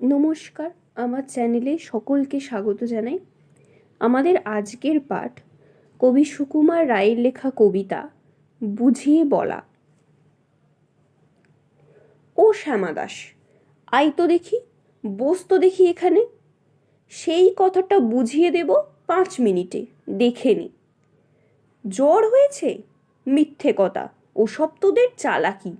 নমস্কার, আমার চ্যানেলে সকলকে স্বাগত জানাই। আমাদের আজকের পাঠ কবি সুকুমার রায়ের লেখা কবিতা, বুঝিয়ে বলা। ও শ্যামাদাস আই তো দেখি, বস তো দেখি এখানে। সেই কথাটা বুঝিয়ে দেব পাঁচ মিনিটে, দেখে নি। জ্বর হয়েছে? মিথ্যে কথা, ওসব তোদের চালাকি।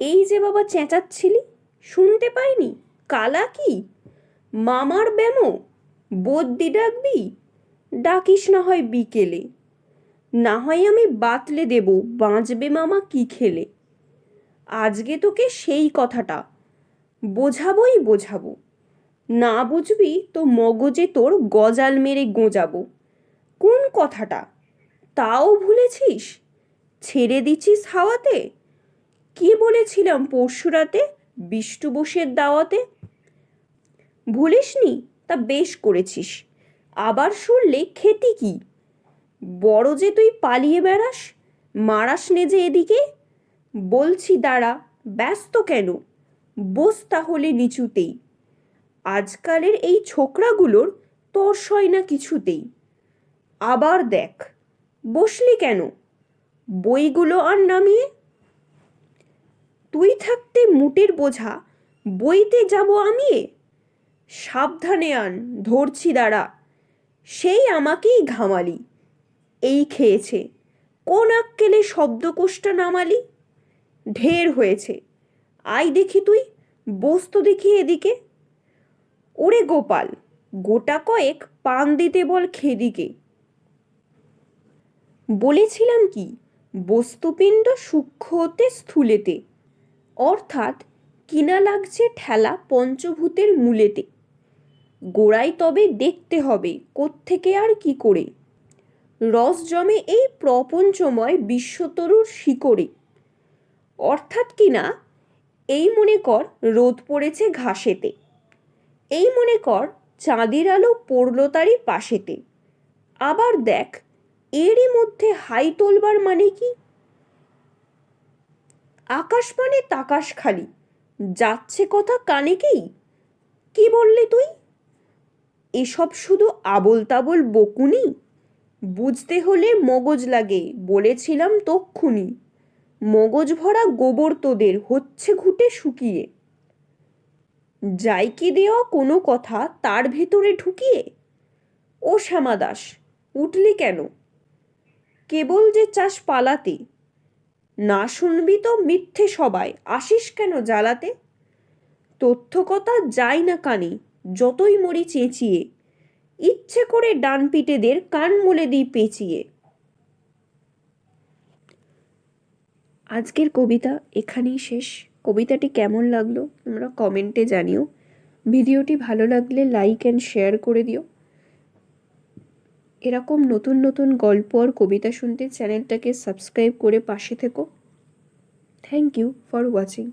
এই যে বাবা চেঁচাচ্ছিলি শুনতে পাইনি? কালা কি? মামার ব্যামো, বদ্যি ডাকবি? ডাকিস না হয় বিকেলে। না হয় আমি বাতলে দেব, বাঁচবে মামা কি খেলে? আজকে তোকে সেই কথাটা। বোঝাবই বোঝাবো। না বুঝবি তো মগজে তোর গজাল মেরে গোঁজাবো। কোন কথাটা? তাও ভুলেছিস? ছেড়ে দিচ্ছিস হাওয়াতে? কি বলেছিলাম পরশু রাতে বিষ্টু বোসের দাওয়াতে? ভুলিসনি? তা বেশ করেছিস। আবার শুনলে খেতি কি? বড় যে তুই পালিয়ে বেড়াস, মারাস নে যে এদিকে? বলছি দাঁড়া, ব্যস্ত কেন? বস তাহলে নিচুতেই। আজকালের এই ছোকরাগুলোর তোর সয় না কিছুতেই। আবার দেখ, বসলি কেন? বইগুলো আর নামিয়ে তুই থাকতে মুটের বোঝা, বইতে যাব আমি? সাবধানে আন, ধরছি দাঁড়া। সেই আমাকেই ঘামালি। এই খেয়েছে। কোন আক্কেলে শব্দকোষটা নামালি? ঢের হয়েছে। আই দেখি তুই, বস্ত দেখি এদিকে। ওরে গোপাল, গোটা কয়েক পান দিতে বল খেদিকে। বলেছিলাম কি, বস্তুপিণ্ড সূক্ষ্ম হতে স্থূলেতে। অর্থাৎ কিনা লাগছে ঠেলা পঞ্চভূতের মূলেতে। গোড়ায় তবে দেখতে হবে কোত্থেকে আর কি করে। রস জমে এই প্রপঞ্চময় বিশ্বতরুর শিকড়ে। অর্থাৎ কিনা, এই মনে কর রোদ পড়েছে ঘাসেতে। এই মনে কর চাঁদের আলো পড়ল তারই পাশেতে। আবার দেখ, এরই মধ্যে হাই তোলবার মানে কি? আকাশ মানে তাকাশ খালি। যাচ্ছে কথা কানে কি? কি বললি তুই? এসব শুধু আবল তাবল বকুনি? বুঝতে হলে মগজ লাগে, বলেছিলাম তক্ষুনি মগজ ভরা গোবর তোদের, হচ্ছে ঘুটে শুকিয়ে। যাই কি দেওয়া কোনো কথা তার ভেতরে ঢুকিয়ে? ও শ্যামাদাস, উঠলি কেন? কেবল যে চাষ পালাতে। না শুনবি তো মিথ্যে সবাই, আসিস কেন জ্বালাতে? তথ্য কথা যায় না কানে, যতই মরি চেঁচিয়ে, ইচ্ছে করে ডান পিটেদের কান মুলে দিই পেঁচিয়ে। আজকের কবিতা এখানেই শেষ। কবিতাটি কেমন লাগল তোমরা কমেন্টে জানিও। ভিডিওটি ভালো লাগলে লাইক অ্যান্ড শেয়ার করে দিও। এরকম নতুন নতুন গল্প আর কবিতা শুনতে চ্যানেলটাকে সাবস্ক্রাইব করে পাশে থেকো। Thank you for watching